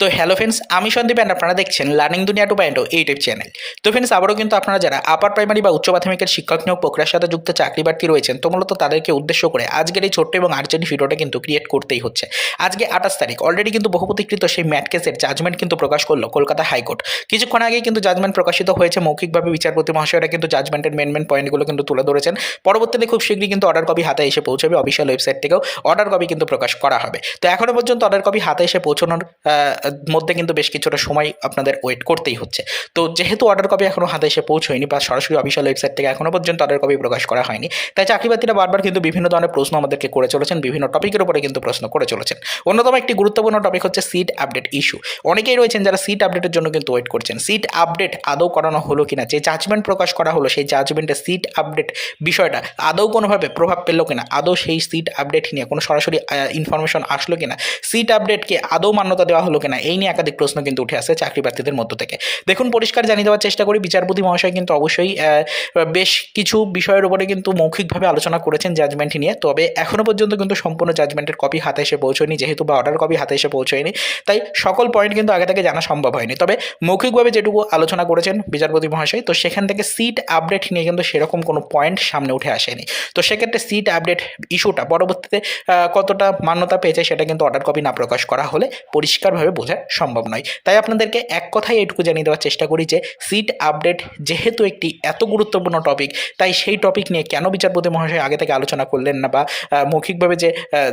তো hello friends আমি Sandeep and আপনারা দেখছেন learning Duniya two point YouTube channel তো ফ্রেন্ডস আবারও কিন্তু আপনারা যারা আপার প্রাইমারি বা উচ্চ মাধ্যমিকের শিক্ষক নিয়োগ প্রক্রিয়ার সাথে যুক্ত চাকরি প্রার্থী রয়েছেন, তো মূলত তাদেরকে উদ্দেশ্য করে আজকের এই ছোট্ট এবং আর্জেন্ট ভিডিওটা কিন্তু ক্রিয়েট করতেই হচ্ছে। আজকে আঠাশ তারিখ অলরেডি কিন্তু বহুপতিকৃত সেই ম্যাট কেসের জাজমেন্ট কিন্তু প্রকাশ করল কলকাতা হাইকোর্ট। কিছুক্ষণ আগেই কিন্তু জাজমেন্ট প্রকাশিত হয়েছে, মৌখিকভাবে বিচারপতি মহাশয়রা কিন্তু জাজমেন্টের মেন মেন পয়েন্টগুলো কিন্তু তুলে ধরেছেন। পরবর্তীতে খুব শীঘ্রই কিন্তু অর্ডার কপি হাতে এসে পৌঁছবে অফিসিয়াল ওয়েবসাইট থেকেও। অর্ডার কপি কিন্তু প্রকাশ করা হবে। তো এখনও পর্যন্ত অর্ডার কপি হাতে এসে পৌঁছানোর মধ্যে কিন্তু বেশ কিছুটা সময় আপনাদের ওয়েট করতেই হচ্ছে। তো যেহেতু অর্ডার কপি এখনও হাতে এসে পৌঁছয়নি বা সরাসরি অফিসিয়াল ওয়েবসাইট থেকে এখনও পর্যন্ত অর্ডার কপি প্রকাশ করা হয়নি, তাই চাকরিবাতিরা বারবার কিন্তু বিভিন্ন ধরনের প্রশ্ন আমাদেরকে করে চলেছেন, বিভিন্ন টপিকের উপরে কিন্তু প্রশ্ন করে চলেছেন। অন্যতম একটি গুরুত্বপূর্ণ টপিক হচ্ছে সিট আপডেট ইস্যু অনেকেই রয়েছেন যারা সিট আপডেটের জন্য কিন্তু ওয়েট করছেন। সিট আপডেট আদৌ করানো হলো কিনা, যে জাজমেন্ট প্রকাশ করা হলো, সেই জাজমেন্টে সিট আপডেট বিষয়টা আদৌ কোনোভাবে প্রভাব পেল কিনা, আদৌ সেই সিট আপডেট নিয়ে কোনো সরাসরি ইনফরমেশন আসলো কিনা সিট আপডেটকে আদৌ মান্যতা দেওয়া হলো কিনা, এই নিয়ে একাধিক প্রশ্ন কিন্তু উঠে আসে চাকরি প্রার্থীদের মধ্য থেকে। দেখুন, পরিষ্কার জানিয়ে দেওয়ার চেষ্টা করি, বিচারপতি মহাশয় কিন্তু অবশ্যই বেশ কিছু বিষয়ের উপরে কিন্তু মৌখিকভাবে আলোচনা করেছেন জাজমেন্ট নিয়ে। তবে এখনও পর্যন্ত কিন্তু সম্পূর্ণ জাজমেন্টের কপি হাতে এসে পৌঁছয়নি, যেহেতু বা অর্ডার কপি হাতে এসে পৌঁছয়নি, তাই সকল পয়েন্ট কিন্তু আগে থেকে জানা সম্ভব হয়নি। তবে মৌখিকভাবে যেটুকু আলোচনা করেছেন বিচারপতি মহাশয়, তো সেখান থেকে সিট আপডেট নিয়ে কিন্তু সেরকম কোনো পয়েন্ট সামনে উঠে আসেনি। তো সেক্ষেত্রে সিট আপডেট ইস্যুটা পরবর্তীতে কতটা মান্যতা পেয়েছে সেটা কিন্তু অর্ডার কপি না প্রকাশ করা হলে পরিষ্কারভাবে বোঝা সম্ভব নয়। তাই আপনাদেরকে এক কথায় এটুকু জানিয়ে দেওয়ার চেষ্টা করি যে সিট আপডেট যেহেতু একটি এত গুরুত্বপূর্ণ টপিক তাই সেই টপিক নিয়ে কেন বিচারপতি মহাশয় আগে থেকে আলোচনা করলেন না বা মৌখিকভাবে যে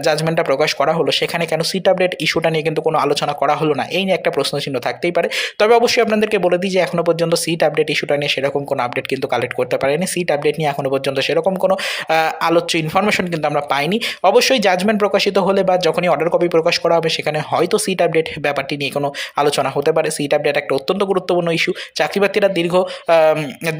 জাজমেন্টটা প্রকাশ করা হলো, সেখানে কেন সিট আপডেট ইস্যুটা নিয়ে কিন্তু কোনো আলোচনা করা হলো না? এই নিয়ে একটা প্রশ্নচিহ্ন থাকতেই পারে। তবে অবশ্যই আপনাদেরকে বলে দিই যে এখনও পর্যন্ত সিট আপডেট ইস্যুটা নিয়ে সেরকম কোনো আপডেট কিন্তু কালেক্ট করতে পারেনি। সিট আপডেট নিয়ে এখনও পর্যন্ত সেরকম কোনো আলোচ্য ইনফরমেশন কিন্তু আমরা পাইনি। অবশ্যই জাজমেন্ট প্রকাশিত হলে বা যখনই অর্ডার কপি প্রকাশ করা হবে, সেখানে হয়তো সিট আপডেট ব্যাপারটি নিয়ে কোনো আলোচনা হতে পারে। সিট আপডেট একটা অত্যন্ত গুরুত্বপূর্ণ ইস্যু চাকরিপ্রার্থীরা দীর্ঘ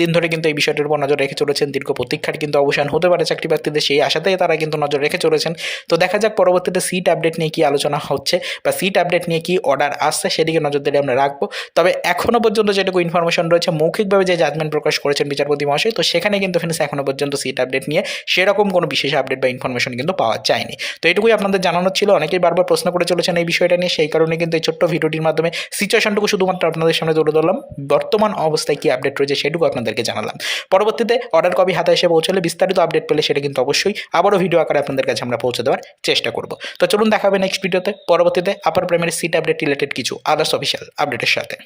দিন ধরে কিন্তু এই বিষয়টির উপর নজর রেখে চলেছেন। দীর্ঘ প্রতীক্ষার কিন্তু অবসান হতে পারে চাকরিপ্রার্থীদের। সেই আশাতেই তারা কিন্তু নজর রেখে চলেছেন। তো দেখা যাক পরবর্তীতে সিট আপডেট নিয়ে কি আলোচনা হচ্ছে বা সিট আপডেট নিয়ে কি অর্ডার আসছে সেদিকে নজর দিলে আমরা রাখব। তবে এখনও পর্যন্ত যেটুকু ইনফরমেশন রয়েছে, মৌখিকভাবে যে জাজমেন্ট প্রকাশ করেছেন বিচারপতি মহাশয়, তো সেখানে কিন্তু ফিনিস এখনও পর্যন্ত সিট আপডেট নিয়ে সেরকম কোনো বিশেষ আপডেট বা ইনফরমেশন কিন্তু পাওয়া যায়নি। তো এটুকুই আপনাদের জানানোর ছিল। অনেকেই বারবার প্রশ্ন করে চলেছেন এই বিষয়টা নিয়ে। সেই কারণে কিন্তু এই ছোট্ট ভিডিওটির মাধ্যমে সিচুয়েশনটুকু শুধুমাত্র আপনাদের সামনে তুলে ধরলাম। বর্তমান অবস্থায় কী আপডেট রয়েছে সেটুকু আপনাদেরকে জানালাম। পরবর্তীতে অর্ডার কবি হাতে এসে পৌঁছলে বিস্তারিত আপডেট পেলে সেটা কিন্তু অবশ্যই আবারও ভিডিও আকারে আপনাদের কাছে আমরা পৌঁছে দেওয়ার চেষ্টা করব। তো চলুন দেখাবে নেক্সট ভিডিওতে পরবর্তীতে upper primary seat update related কিছু আদার্স অফিসিয়াল আপডেটের সাথে।